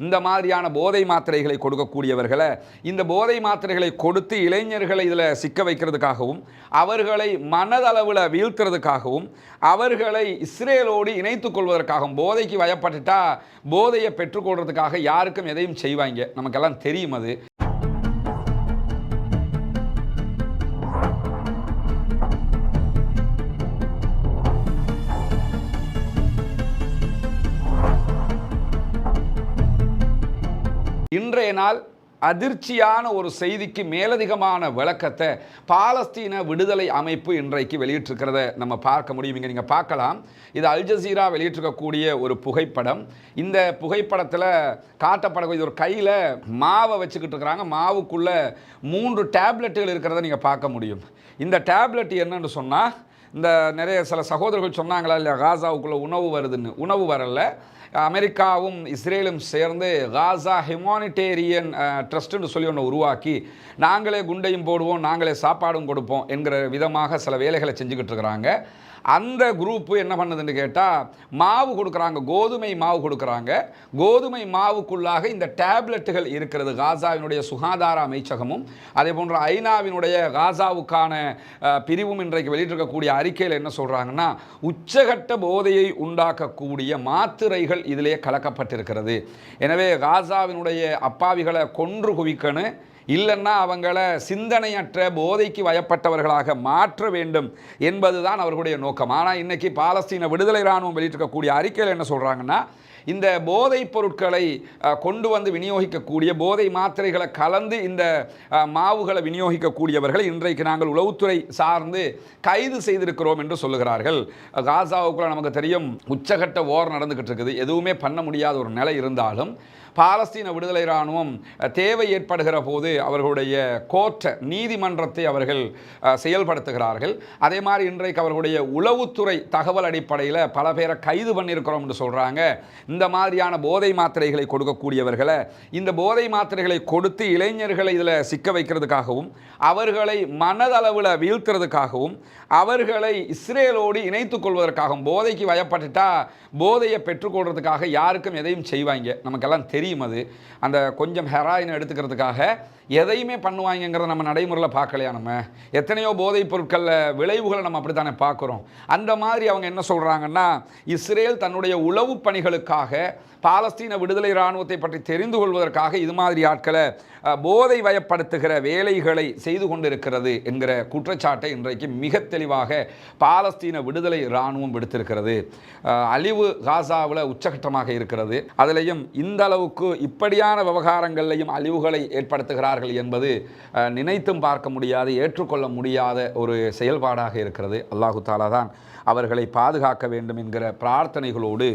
இந்த மாதிரியான போதை மாத்திரைகளை கொடுக்கக்கூடியவர்களை இந்த போதை மாத்திரைகளை கொடுத்து இளைஞர்களை இதில் சிக்க வைக்கிறதுக்காகவும் அவர்களை மனதளவில் வீழ்த்துறதுக்காகவும் அவர்களை இஸ்ரேலோடு இணைத்து கொள்வதற்காகவும் போதைக்கு வயப்பட்டுட்டா போதையை பெற்றுக்கொள்றதுக்காக யாருக்கும் எதையும் செய்வாங்க. நமக்கெல்லாம் தெரியும் அது. இன்றைய நாள் அதிர்ச்சியான ஒரு செய்திக்கு மேலதிகமான விளக்கத்தை பாலஸ்தீன விடுதலை அமைப்பு இன்றைக்கு வெளியிட்டிருக்கிறத நம்ம பார்க்க முடியும். இங்கே நீங்கள் பார்க்கலாம். இது அல் ஜசீரா வெளியிட்டிருக்கக்கூடிய ஒரு புகைப்படம். இந்த புகைப்படத்தில் காட்டப்படக்கூடிய ஒரு கையில் மாவை வச்சுக்கிட்டு இருக்கிறாங்க. மாவுக்குள்ளே மூன்று டேப்லெட்டுகள் இருக்கிறத நீங்கள் பார்க்க முடியும். இந்த டேப்லெட் என்னன்னு சொன்னால் இந்த நிறைய சில சகோதரர்கள் சொன்னாங்களா இல்லையா காசாவுக்குள்ளே உணவு வருதுன்னு. உணவு வரல. அமெரிக்காவும் இஸ்ரேலும் சேர்ந்து காசா ஹியூமானிட்டேரியன் ட்ரஸ்ட்டுன்னு சொல்லி ஒன்று உருவாக்கி நாங்களே குண்டையும் போடுவோம் நாங்களே சாப்பாடும் கொடுப்போம் என்கிற விதமாக சில வேலைகளை செஞ்சுக்கிட்டு இருக்கிறாங்க. அந்த குரூப்பு என்ன பண்ணுதுன்னு கேட்டால் மாவு கொடுக்குறாங்க கோதுமை மாவு கொடுக்குறாங்க. கோதுமை மாவுக்குள்ளாக இந்த டேப்லெட்டுகள் இருக்கிறது காசாவினுடைய சுகாதார அமைச்சகமும் அதே போன்ற ஐநாவினுடைய காசாவுக்கான பிரிவும் இன்றைக்கு வெளியிட்டிருக்கக்கூடிய அறிக்கையில் என்ன சொல்கிறாங்கன்னா உச்சகட்ட போதையை உண்டாக்கக்கூடிய மாத்திரைகள் இதிலே கலக்கப்பட்டிருக்கிறது. எனவே காசாவினுடைய அப்பாவிகளை கொன்று குவிக்கணும் இல்லைன்னா அவங்கள சிந்தனையற்ற போதைக்கு வயப்பட்டவர்களாக மாற்ற வேண்டும் என்பதுதான் அவர்களுடைய நோக்கம். ஆனால் இன்னைக்கு பாலஸ்தீன விடுதலை இராணுவம் வெளியிட்டிருக்கக்கூடிய அறிக்கையில் என்ன சொல்கிறாங்கன்னா இந்த போதைப் பொருட்களை கொண்டு வந்து விநியோகிக்கக்கூடிய போதை மாத்திரைகளை கலந்து இந்த மாவுகளை விநியோகிக்கக்கூடியவர்களை இன்றைக்கு நாங்கள் உளவுத்துறை சார்ந்து கைது செய்திருக்கிறோம் என்று சொல்லுகிறார்கள். காசாவுக்குள்ள நமக்கு தெரியும் உச்சகட்ட ஓர் நடந்துகிட்டு இருக்குது. எதுவுமே பண்ண முடியாத ஒரு நிலை இருந்தாலும் பாலஸ்தீன விடுதலை இராணுவம் தேவை ஏற்படுகிற போது அவர்களுடைய கோர்ட்டை நீதிமன்றத்தை அவர்கள் செயல்படுத்துகிறார்கள். அதே மாதிரி இன்றைக்கு அவர்களுடைய உளவுத்துறை தகவல் அடிப்படையில் பல பேரை கைது பண்ணியிருக்கிறோம் என்று சொல்கிறாங்க இந்த மாதிரியான போதை மாத்திரைகளை கொடுக்கக்கூடியவர்களை இந்த போதை மாத்திரைகளை கொடுத்து இளைஞர்களை இதில் சிக்க வைக்கிறதுக்காகவும் அவர்களை மனதளவில் வீழ்த்துறதுக்காகவும் அவர்களை இஸ்ரேலோடு இணைத்து கொள்வதற்காகவும் போதைக்கு வயப்பட்டுட்டா போதையை பெற்றுக்கொள்றதுக்காக யாருக்கும் எதையும் செய்வாங்க? நமக்கெல்லாம் தெரியும் அது. அந்த கொஞ்சம் ஹெராயின் எடுத்துக்கிறதுக்காக எதையுமே பண்ணுவாங்கங்கிறத நம்ம நடைமுறையில் பார்க்கலையா நம்ம? எத்தனையோ போதைப் பொருட்களில் விளைவுகளை நம்ம அப்படித்தானே பார்க்குறோம். அந்த மாதிரி அவங்க என்ன சொல்கிறாங்கன்னா இஸ்ரேல் தன்னுடைய உளவு பணிகளுக்காக பாலஸ்தீன விடுதலை இராணுவத்தை பற்றி தெரிந்து கொள்வதற்காக இது மாதிரி ஆட்களை போதை வயப்படுத்துகிற வேலைகளை செய்து கொண்டிருக்கிறது என்கிற குற்றச்சாட்டை இன்றைக்கு மிக தெளிவாக பாலஸ்தீன விடுதலை இராணுவம் விடுத்திருக்கிறது. அழிவு காசாவில் உச்சகட்டமாக இருக்கிறது. அதிலையும் இந்த அளவுக்கு இப்படியான விவகாரங்களையும் அழிவுகளை ஏற்படுத்துகிறார்கள் என்பது நினைத்தும் பார்க்க முடியாது ஏற்றுக்கொள்ள முடியாத ஒரு செயல்பாடாக இருக்கிறது. அல்லாஹு தாலா தான் அவர்களை பாதுகாக்க வேண்டும் என்கிற பிரார்த்தனைகளோடு